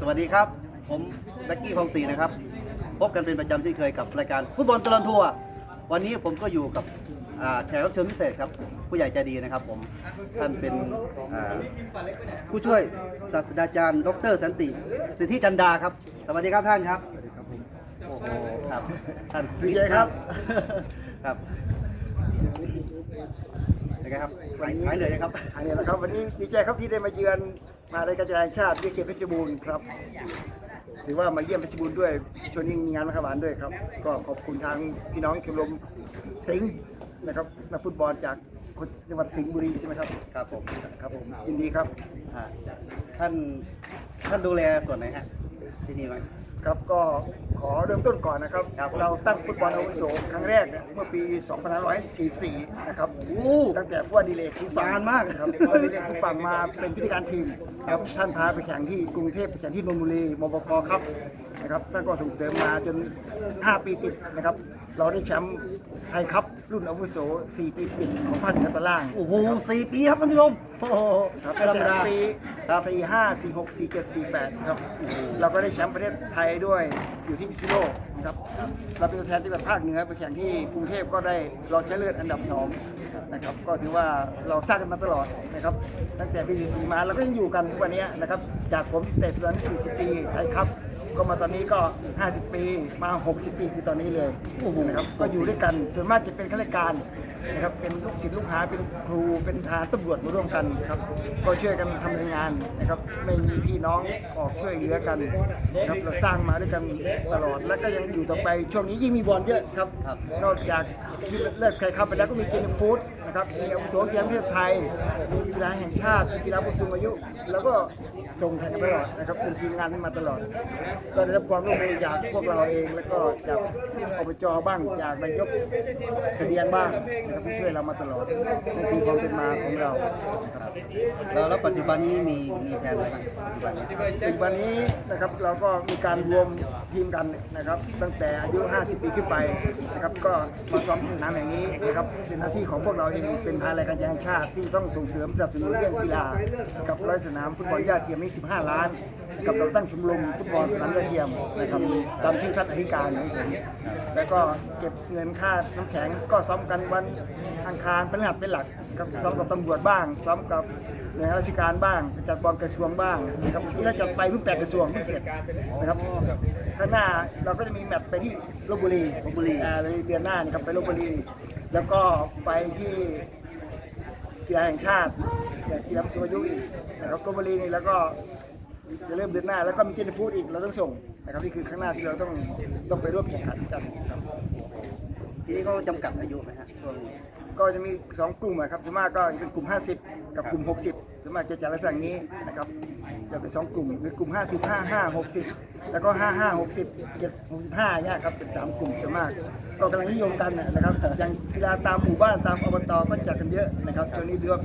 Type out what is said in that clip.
สวัสดีครับ ผมแบ็กกี้พงศรีนะครับ พบกันเป็นประจำเช่นเคยกับรายการฟุตบอลตลอดทัวร์วันนี้ผมก็อยู่กับอ่าแขกรับเชิญพิเศษครับ ผู้ใหญ่ใจดีนะครับผมท่านเป็นอ่าผู้ช่วยศาสตราจารย์ ดรสันติสิทธิจันดาครับ สวัสดีครับท่านครับ โอ้โหครับท่านดีใจครับ ครับเป็นไงครับหายหายเหนื่อยยังครับ อันนี้แหละครับวันนี้ดีใจครับที่ได้มาเยือน มารายการกีฬาแห่งชาติที่เขตเพชรบูรณ์ครับ ถือว่ามาเยี่ยมเพชรบูรณ์ด้วยชวนนี้มีงานมหาวานด้วยครับ ก็ขอบคุณทางพี่น้องชมรมสิงห์นะครับนักฟุตบอลจากจังหวัดสิงห์บุรีใช่ไหมครับ ครับผมครับผมยินดีครับอ่าท่านท่านดูแลส่วนไหนฮะที่นี่ไหมครับก็ขอเริ่มต้นก่อนนะครับ ครับเราตั้งฟุตบอลอาวุโสครั้งแรกเนี่ยเมื่อปี 2544 นะครับ โอ้ ตั้งแต่ผู้ว่าดีเลกผู้ฟังนานมาก ครับผู้ว่าดีเลกผู้ฟังมาเป็นพิธีการทีม ครับท่านพาไปแข่งที่กรุงเทพไปแข่งที่นนทบุรีมบกครับนะครับท่านก็ส่งเสริมมาจน 5 ปีติดนะครับ เราได้แชมป์ไทยครับรุ่นอาวุโส 4 ปีติดของภาคเหนือตอนล่าง โอ้โหสี่ปีครับท่านผู้ชมโอ้โหครับไม่ธรรมดา ปีครับสี่ห้าสี่หกสี่เจ็ดสี่แปดครับ เราก็ได้แชมป์ประเทศไทยด้วยอยู่ที่พิซิโลกนะ ครับเราเป็นตัวแทนที่แบบภาคเหนือไปแข่งที่กรุงเทพก็ได้รองชนะเลิศอันดับสองนะครับก็ถือว่าเราสร้างกันมาตลอดนะครับตั้งแต่ปี44มาเราก็ยังอยู่กันทุกวันนี้นะครับจากผมที่เตะตอนนั้น40 ปีไทยครับก็มาตอนนี้ก็ 50 ปีมา 60 ปีคือตอนนี้เลยนะครับก็อยู่ด้วยกันส่วนมากจะเป็นข้าราชการ นะครับเป็นลูกศิษย์ลูกหาเป็นครูเป็นทหารตำรวจมาร่วมกันครับก็ช่วยกันทำงานนะครับไม่มีพี่น้องออกช่วยเหลือกันนะครับเราสร้างมาด้วยกันตลอดแล้วก็ยังอยู่ต่อไปช่วงนี้ยิ่งมีบอลเยอะครับนอกจากที่เลิกใครเข้าไปแล้วก็มีเจนฟู้ดนะครับมีอาวุโสเกมประเทศไทยมีกีฬาแห่งชาติกีฬาผู้สูงอายุ แล้วก็ส่งแข่งกันตลอดนะครับเป็นทีมงานมาตลอด ก็ได้รับความร่วมมือจากพวกเราเอง แล้วก็จากอบจบ้างจากนายกเสดียงบ้างนะครับช่วยเรามาตลอดนั่นคือความเป็นมาของเราแล้วแล้วปัจจุบันนี้มีมีแผนอะไรบ้างปัจจุบันนี้ปัจจุบันนี้นะครับเราก็มีการรวมทีมกันนะครับ ตั้งแต่อายุ 50 ปีขึ้นไปนะครับก็มาซ้อมที่สนามแห่งนี้นะครับเป็นหน้าที่ของพวกเราเองเป็นทางรายการแห่งชาติที่ต้องส่งเสริมสนับสนุนเรื่องกีฬากับร้อยสนามฟุตบอลยอดเทียมนี้15 ล้าน กับเราตั้งชมรมฟุตบอลสนามยอเทียมนะครับตามชื่อท่านอธิการของผมแล้วก็เก็บเงินค่าน้ำแข็งก็ซ้อมกันวันอังคารเป็นหลักเป็นหลักครับซ้อมกับตำรวจบ้าง ซ้อมกับหน่วยราชการบ้างจัดบอลกระทรวงบ้างนะครับที่เราจัดไปเพิ่งแปดกระทรวงเพิ่งเสร็จนะครับข้างหน้าเราก็จะมีแมตช์ไปที่ลบบุรีลพบุรีอ่าเลยเดือนหน้านี่ครับไปลบบุรี แล้วก็ไปที่กีฬาแห่งชาติอย่างกีฬาผู้สูงอายุอีกนะครับลบบุรีนี่แล้วก็ จะเริ่มเดือนหน้าแล้วก็มีเจนฟูดอีกเราต้องส่งนะครับนี่คือข้างหน้าที่เราต้องต้องไปร่วมแข่งขันกันครับทีนี้เขาจำกัดอายุไหมฮะช่วงนี้ก็จะมี 2 กลุ่มอะครับส่วนมากก็เป็นกลุ่ม 50 กับกลุ่ม 60ส่วนมากจะจัดลักษณะนี้นะครับ จะเป็น 2 กลุ่มคือกลุ่ม 50 55 60 แล้วก็ 55 60 7 65เนี่ยครับเป็น 3 กลุ่มส่วนมาก ก็กำลังนิยมกันนะครับอย่างกีฬาตามหมู่บ้านตามอบตก็จัดกันเยอะนะครับช่วงนี้ถือว่า